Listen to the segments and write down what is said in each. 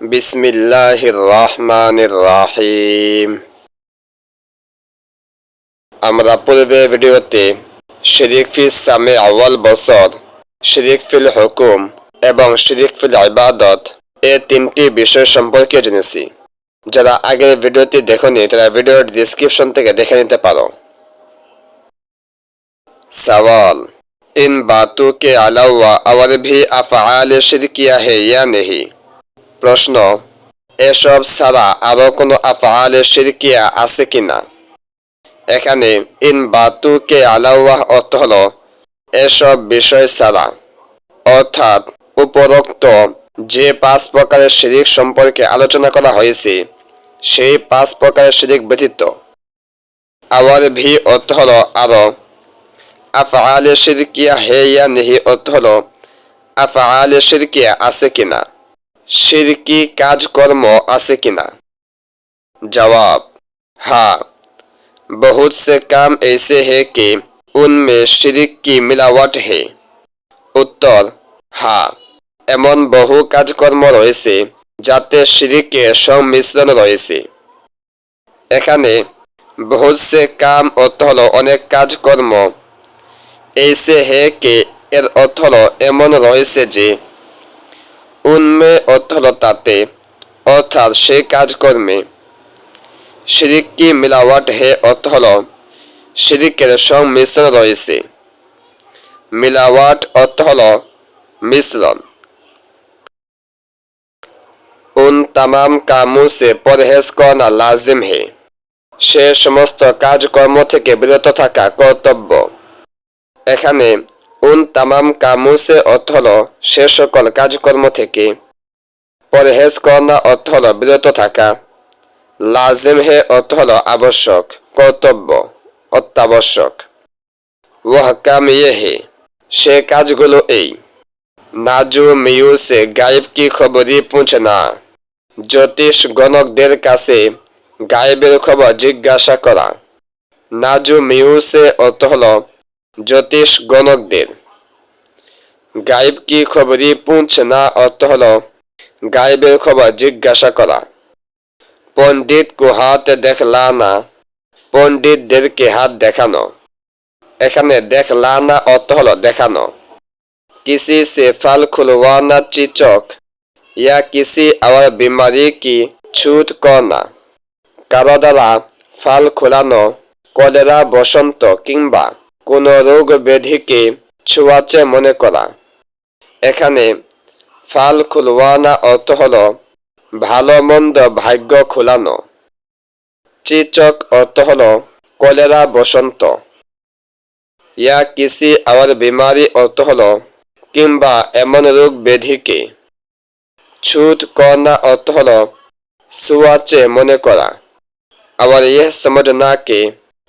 বিসমিল্লাহির রহমানির রাহিম আমরা পূর্বে ভিডিওতে শিরিক ফিল সামে আওয়াল বছর শিরিক ফিল হুকুম এবং শিরিক ফিল ইবাদত এ তিনটি বিষয় সম্পর্কে জেনেছি। যারা আগের ভিডিওটি দেখনি, তারা ভিডিওর ডিসক্রিপশন থেকে দেখে নিতে পারো। সওয়াল, ইন বাতু কে আলাওয়া আওয়ার ভি আফআল শিরকিয়া হে ইয়া নেহি? প্রশ্ন, এসব ছাড়া আরও কোনো আফআল শিরকিয়া আছে কিনা? এখানে, ইন বাতুকে আলাওয়াহ অর্থ হল, এসব বিষয় ছাড়া। অর্থাৎ, উপরোক্ত যে পাঁচ প্রকারের শিরিক সম্পর্কে আলোচনা করা হয়েছে, সেই পাঁচ প্রকারের শিরিক ব্যতীত। আওয়ার ভি অর্থ হলো আরও। আফআলে শিরকিয়া হে ইয়া নেহি অর্থ হলো আফআলে শিরকিয়া আছে কিনা? শিরকি কাজকর্ম আছে কিনা जवाब हाँ बहुत से काम ऐसे हैं कि उनमें शिरक की मिलावट है উত্তর হ্যাঁ এমন বহু কাজকর্ম রয়েছে যাতে শিরিকের সংমিশ্রণ রয়েছে এখানে বহুত সে কাম অর্থ হলো অনেক কাজকর্ম এইসে হে কে এর অর্থ হলো এমন রয়েছে যে উন্মে অথরতাতে অর্থাৎ সে কাজকর্মে। সিরিকি মিলাওয়াট হে অথর সিরিকের সংমিশ্রণ রয়েছে। মিলাওয়াট অর্থ মিশ্রণ। উন তামাম কামু সে পরহেজ করা লাজিম হে। সে সমস্ত কাজকর্ম থেকে বিরত থাকা কর্তব্য। এখানে উন তামাম কামুসে অর্থ হল সে সকল কাজকর্ম থেকে। পরহেজ করনা অর্থ হল বিরত থাকা। লাজেম হে অর্থ হল আবশ্যক, কর্তব্য অত্যাবশ্যক। কাম ইয়ে হে সে কাজগুলো এই। নাজু মিউ সে গায়েব কি খবরই পৌঁছনা জ্যোতিষ গণকদের কাছে গায়েবের খবর জিজ্ঞাসা করা। নাজু মিউসে অর্থ হল জ্যোতিষ গণকদের গায়েব কি খবরই পৌঁছে না অর্থ হল গায়েবের খবর জিজ্ঞাসা করা। পণ্ডিত কো হাতে দেখলা না? পণ্ডিতদেরকে হাত দেখানো। এখানে দেখলা না অর্থ হল দেখানো। কিসি সে ফাল খুলওয়ানা চিচক? ইয়া কিসি আবার বিমারি কি ছুট ক না? কারও দ্বারা ফাল খোলানো কলেরা বসন্ত কিংবা কোনো রোগ ব্যাধিকে ছোঁয়াচে মনে করা। এখানে ফাল খুলওয়ানা অর্থ হল ভালো মন্দ ভাগ্য খোলানো। চিচক অর্থ হল কলেরা বসন্ত। ইয়া কিসি আবার বিমারি অর্থ হল কিংবা এমন রোগ ব্যাধিকে ছুট করনা অর্থ হল সুয়াচে মনে করা। আবার ইয়ে ইহ সমঝনা কে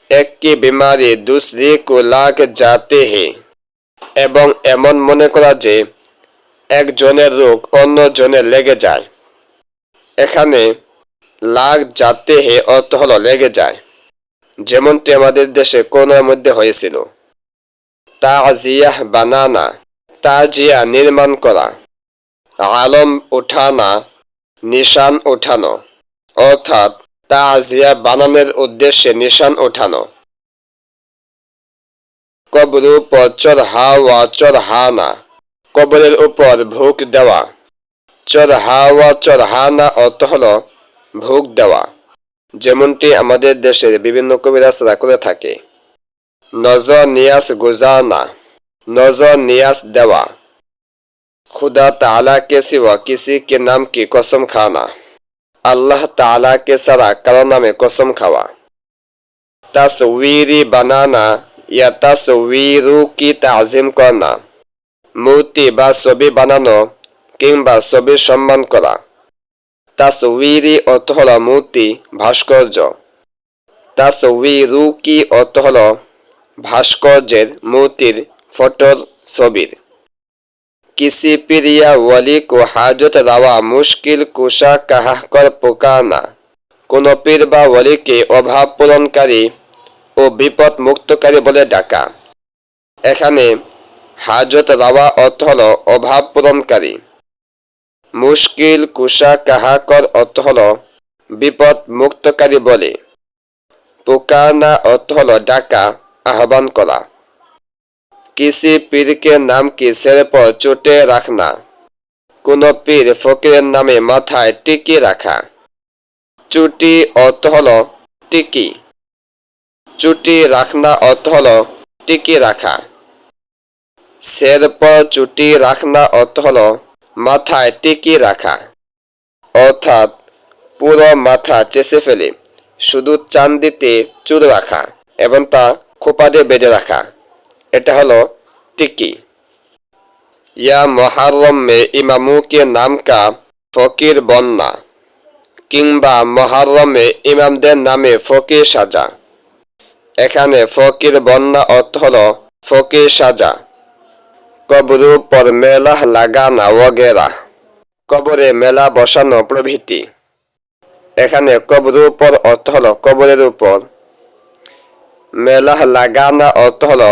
এক কি বিমারি দুসরি কো লাগ যাতে হে। এবং এমন মনে করা যে, একজনের রোগ অন্য জনের লেগে যায়। এখানে, লাগ যাতে হে অর্থ হলো লেগে যায়। যেমনটি আমাদের দেশে কোনোর মধ্যে হয়েছিল। তা তাজিয়াহ বানানা, তা জিয়া নির্মাণ করা, আলম উঠানা, নিশান উঠানো, অর্থাৎ তাজিয়া বানানের উদ্দেশ্যে নিশান ওঠানো। কবরু পর হা ওয়া চর হা না। কবরের উপর ভুক দেওয়া। চর হা ওয়া চর হা না অর্থ হল ভুক দেওয়া। যেমনটি আমাদের দেশের বিভিন্ন কবিরাজরা করে থাকে। নজর নিয়াস গুজানা নজর নিয়াস দেওয়া। খুদা তালা কে সিওয়া কিসি কে নাম কি কসম খানা আল্লাহ তালাকে সারা কারও নামে কসম খাওয়া। তাসউরি বানানা, ইয়া তাসউরু কি তাজিম করা, মূর্তি বা ছবি বানানো কিংবা ছবির সম্মান করা। তাসউরি অর্থ হল মূর্তি, ভাস্কর্য। তাসউরু কি অর্থ হল ভাস্কর্যের মূর্তির ফটোর ছবির। किसी पीर या वली को हाजत रवा मुश्किल कुशा कहा कर पुकारना কোনো পীর বা ওলিকে অভাব পূরণকারী ও বিপদ মুক্তকারী বলে ডাকা এখানে হাজত রাওয়া অর্থ হল অভাব পূরণকারী মুশকিল কুশা কাহাকর অর্থ হল বিপদ মুক্তকারী বলে পুকারনা অর্থ হল ডাকা আহ্বান করা কিসি পীরকে কি সের পর চোটে রাখনা কোন পীর ফকিরের নামে মাথায় টিকি রাখা চুটি অর্থ হল টিকি চুটি রাখনা অর্থ হল টিকি রাখা সের পর চুটি রাখনা অর্থ হল মাথায় টিকি রাখা অর্থাৎ পুরো মাথা চেষে ফেলে শুধু চান্দিতে চুল রাখা এবং তা খোপা দিয়ে বেঁধে রাখা এটা হলো টিকি। ইয়া মহারম মে ইমামু কে নাম কা ফকির বন্যা কিংবা মহারমে ইমামদের নামে ফকির সাজা। এখানে ফকির বন্যা অর্থ হল ফকির সাজা। কবরু পর মেলা লাগানা ওগেরা, কবরে মেলা বসানো প্রভৃতি। এখানে কবরের উপর অর্থ হলো কবরের উপর। মেলা লাগানা অর্থ হলো